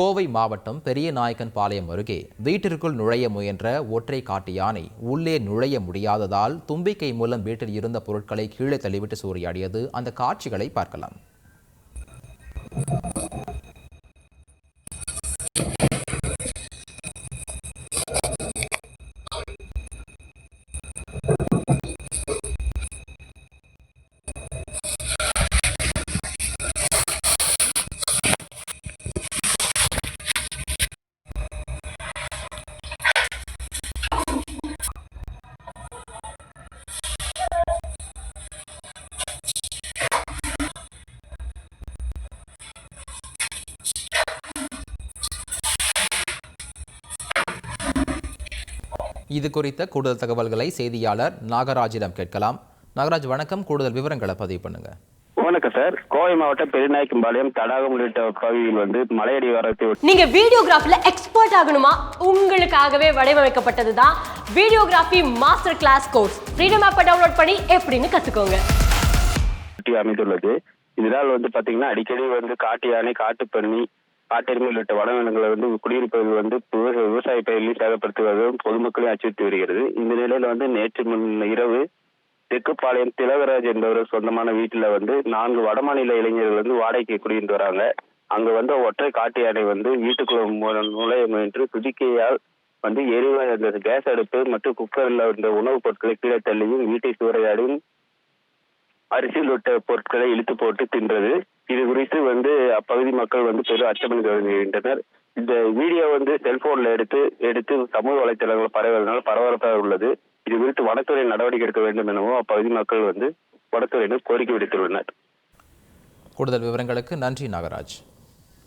கோவை மாவட்டம் பெரியநாயக்கன்பாளையம் அருகே வீட்டிற்குள் நுழைய முயன்ற ஒற்றை காட்டு யானை உள்ளே நுழைய முடியாததால் தும்பிக்கை மூலம் வீட்டில் இருந்த பொருட்களை கீழே தள்ளிவிட்டு சூறையாடியது. அந்த காட்சிகளை பார்க்கலாம். இது குறித்த கூடுதல் தகவல்களை செய்தியாளர் நாகராஜிடம் கேட்கலாம். நாகராஜ் வணக்கம். கூடுதல் விவரங்களை பதிவு பண்ணுங்க. வணக்கம் சார். கோவை மாவட்டம் பெருநாயக்கம்பாளையம் தடாகம் உள்ளிட்ட பகுதியில் வந்து மலையடி வரத்தை நீங்க வீடியோகிராஃபில எக்ஸ்பர்ட் ஆகணுமா? உங்களுக்காகவே வடிவமைக்கப்பட்டது தான் videography master class course freedom ஆப்பை டவுன்லோட் பண்ணி எப்படின்னு கத்துக்கோங்க. அமைந்துள்ளது. இதனால் வந்து பாத்தீங்கன்னா அடிக்கடி வந்து காட்டு யானை காட்டு பன்னி காட்டெருமை உள்ளிட்ட வனவிலங்குகளை வந்து குடியிருப்பவர்கள் வந்து விவசாய விவசாய பயிர்களையும் சேதப்படுத்துவதாகவும் பொதுமக்களையும் அச்சுறுத்தி வருகிறது. இந்த நிலையில வந்து நேற்று முன் இரவு தெற்குப்பாளையம் திலகராஜ் என்பவர் சொந்தமான வீட்டில் வந்து நான்கு வடமாநில இளைஞர்கள் வந்து வாடகைக்கு குடியிருந்து வராங்க. அங்க வந்து ஒற்றை காட்டு யானை வந்து வீட்டுக்குள்ள நுழைய முயன்று துதிக்கையால் வந்து எரிவாயு அந்த கேஸ் அடுப்பு மற்றும் குக்கரில் இருந்த உணவுப் பொருட்களை கீழே தள்ளியும் வீட்டை சூறையாடியும் அரிசியில் விட்ட பொருட்களை இழுத்து போட்டு தின்றது. இது குறித்து வந்து அப்பகுதி மக்கள் வந்து பெரும் அச்சமடைந்து வருகின்றனர் இந்த வீடியோ வந்து செல்போன்ல எடுத்து எடுத்து சமூக வலைத்தளங்களில் பரவுவதனால் பரபரப்பாக உள்ளது. இது குறித்து வனத்துறை நடவடிக்கை எடுக்க வேண்டும் எனவும் அப்பகுதி மக்கள் வந்து வனத்துறையினர் கோரிக்கை விடுத்துள்ளனர். கூடுதல் விவரங்களுக்கு நன்றி நாகராஜ்.